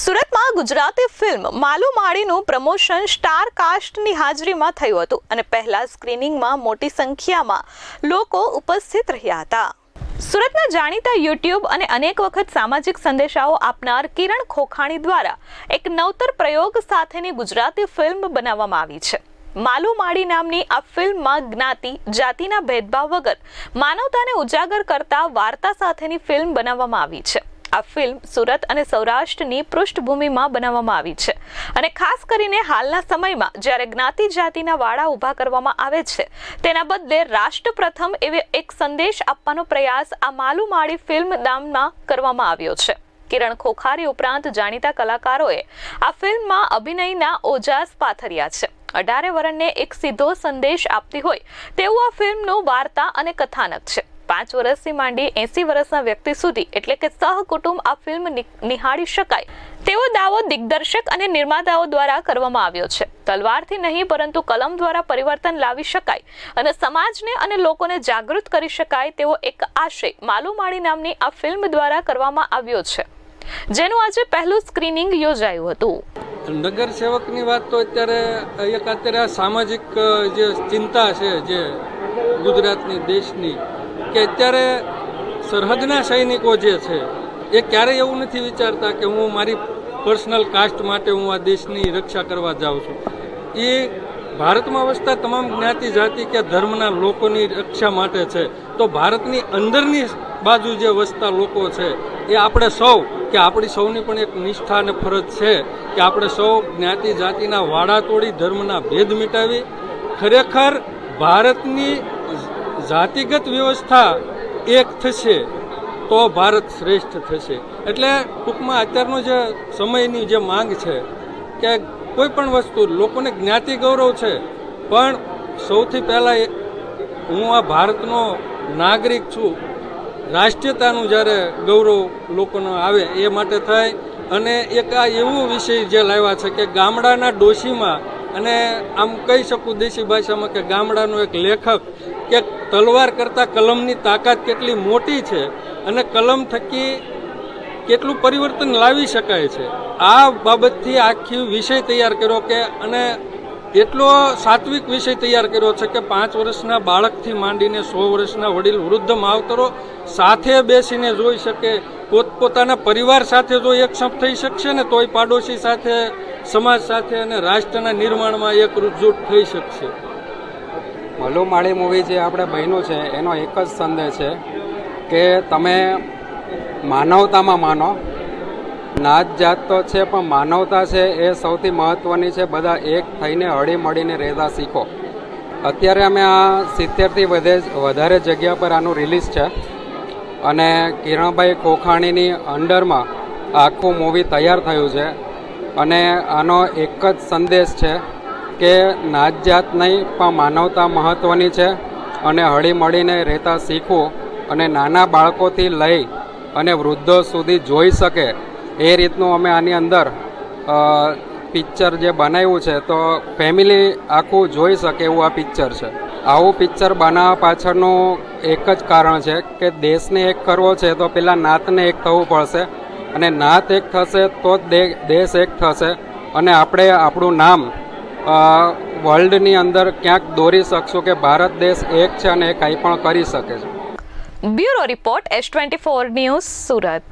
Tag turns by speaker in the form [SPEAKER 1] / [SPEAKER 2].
[SPEAKER 1] સુરતમાં ગુજરાતી ફિલ્મ માલુ માળીનું promotion star કાસ્ટની હાજરીમાં થયું હતું અને પહેલા સ્ક્રીનિંગમાં મોટી સંખ્યામાં લોકો ઉપસ્થિત રહ્યા હતા. સુરતના જાણીતા યુટ્યુબ અને અનેક વખત સામાજિક સંદેશાઓ આપનાર કિરણ ખોખાણી દ્વારા એક નવતર પ્રયોગ સાથેની ગુજરાતી ફિલ્મ બનાવવામાં આવી છે. માલુ માળી નામની આ ફિલ્મમાં જ્ઞાતિ, જાતિના ભેદભાવ વગર માનવતાને ઉજાગર કરતા વાર્તા સાથેની ફિલ્મ બનાવવામાં આવી છે. આ ફિલ્મ સુરત અને સૌરાષ્ટ્રની પૃષ્ઠભૂમિમાં બનાવવામાં આવી છે. અને ખાસ કરીને હાલના સમયમાં જ્યારે જ્ઞાતિ જાતિના વાડા ઊભા કરવામાં આવે છે, તેના બદલે રાષ્ટ્ર પ્રથમ એવે એક સંદેશ આપવાનો પ્રયાસ આ માલુમાળી ફિલ્મ નામમાં કરવામાં આવ્યો છે. કિરણ ખોખારી ઉપરાંત જાણીતા કલાકારોએ આ ફિલ્મમાં અભિનયના ઓજાસ પાથર્યા છે. અઢારે વરણને એક સીધો સંદેશ આપતી હોય તેવું આ ફિલ્મનું વાર્તા અને કથાનક છે. પાંચ વર્ષથી માંડી એસી વર્ષના વ્યક્તિ સુધી, એટલે કે સહકુટુંબ આ ફિલ્મ નિહાળી શકાય. તેવો દાવો દિગ્દર્શક અને નિર્માતાઓ દ્વારા કરવામાં આવ્યો છે. તલવારથી નહીં, પરંતુ કલમ દ્વારા પરિવર્તન લાવી શકાય અને સમાજને અને લોકોને જાગૃત કરી શકાય તેવો એક આશય માલુમાળી નામની આ ફિલ્મ દ્વારા કરવામાં આવ્યો છે. જેનું આજે પહેલું સ્ક્રીનિંગ યોજાયું હતું.
[SPEAKER 2] નગર સેવકની વાત તો અત્યારે, એક અત્યારે સામાજિક જે ચિંતા છે, જે ગુજરાતની, દેશની કે અત્યારે સરહદના સૈનિકો જે છે, એ ક્યારેય એવું નથી વિચારતા કે હું મારી પર્સનલ કાસ્ટ માટે હું આ દેશની રક્ષા કરવા જાઉં છું. એ ભારતમાં વસતા તમામ જ્ઞાતિ જાતિ કે ધર્મના લોકોની રક્ષા માટે છે. તો ભારતની અંદરની બાજુ જે વસતા લોકો છે, એ આપણે સૌ, કે આપણી સૌની પણ એક નિષ્ઠા અને ફરજ છે કે આપણે સૌ જ્ઞાતિ જાતિના વાડા તોડી ધર્મના ભેદ મિટાવી, ખરેખર ભારતની જાતિગત વ્યવસ્થા એક થશે, તો ભારત શ્રેષ્ઠ થશે. એટલે ટૂંકમાં અત્યારનો જે સમયની જે માંગ છે, કે કોઈ પણ વસ્તુ, લોકોને જ્ઞાતિ ગૌરવ છે, પણ સૌથી પહેલાં હું આ ભારતનો નાગરિક છું. રાષ્ટ્રીયતાનું જ્યારે ગૌરવ લોકોનો આવે, એ માટે થાય. અને એક આ એવો વિષય જે લાવ્યા છે કે ગામડાના ડોશીમાં, અને આમ કહી શકું દેશી ભાષામાં કે ગામડાનો એક લેખક કે તલવાર કરતાં કલમની તાકાત કેટલી મોટી છે અને કલમ થકી કેટલું પરિવર્તન લાવી શકાય છે? આ બાબતથી આખી વિષય તૈયાર કર્યો કે અને એટલો સાત્વિક વિષય તૈયાર કર્યો છે કે પાંચ વર્ષના બાળકથી માંડીને સો વર્ષના વડીલ વૃદ્ધ માવતરો સાથે બેસીને જોઈ શકે, પોતપોતાના પરિવાર સાથે જો એકસંપ થઈ શકશે ને તોય પાડોશી સાથે, સમાજ સાથે અને રાષ્ટ્રના નિર્માણમાં એકજૂટ થઈ શકશે.
[SPEAKER 3] મલ્લુ માળી મૂવી જે આપણે બન્યું છે, એનો એક જ સંદેશ છે કે તમે માનવતામાં માનો. નાત જાત તો છે, પણ માનવતા છે એ સૌથી મહત્ત્વની છે. બધા એક થઈને હળી મળીને રહેતા શીખો. અત્યારે અમે આ સિત્તેરથી વધે વધારે જગ્યા પર આનું રિલીઝ છે અને કિરણભાઈ કોખાણીની અંડરમાં આખું મૂવી તૈયાર થયું છે અને આનો એક જ સંદેશ છે કે નાત જાત નહીં, પણ માનવતા મહત્ત્વની છે અને હળીમળીને રહેતા શીખવું અને નાના બાળકોથી લઈ અને વૃદ્ધો સુધી જોઈ શકે એ રીતનું અમે આની અંદર પિક્ચર જે બનાવ્યું છે, તો ફેમિલી આખું જોઈ શકે એવું આ પિક્ચર છે. આવું પિક્ચર બનાવવા પાછળનું એક જ કારણ છે કે દેશને એક કરવો છે તો પેલા નાતને એક થવું પડશે અને નાત એક થશે તો જ દેશ એક થશે અને આપણે આપણું નામ વર્લ્ડની અંદર ક્યાંક દોરી શકશું કે ભારત દેશ એક છે અને એ કંઈ પણ કરી શકે છે.
[SPEAKER 1] Bureau report S twenty four news Surat.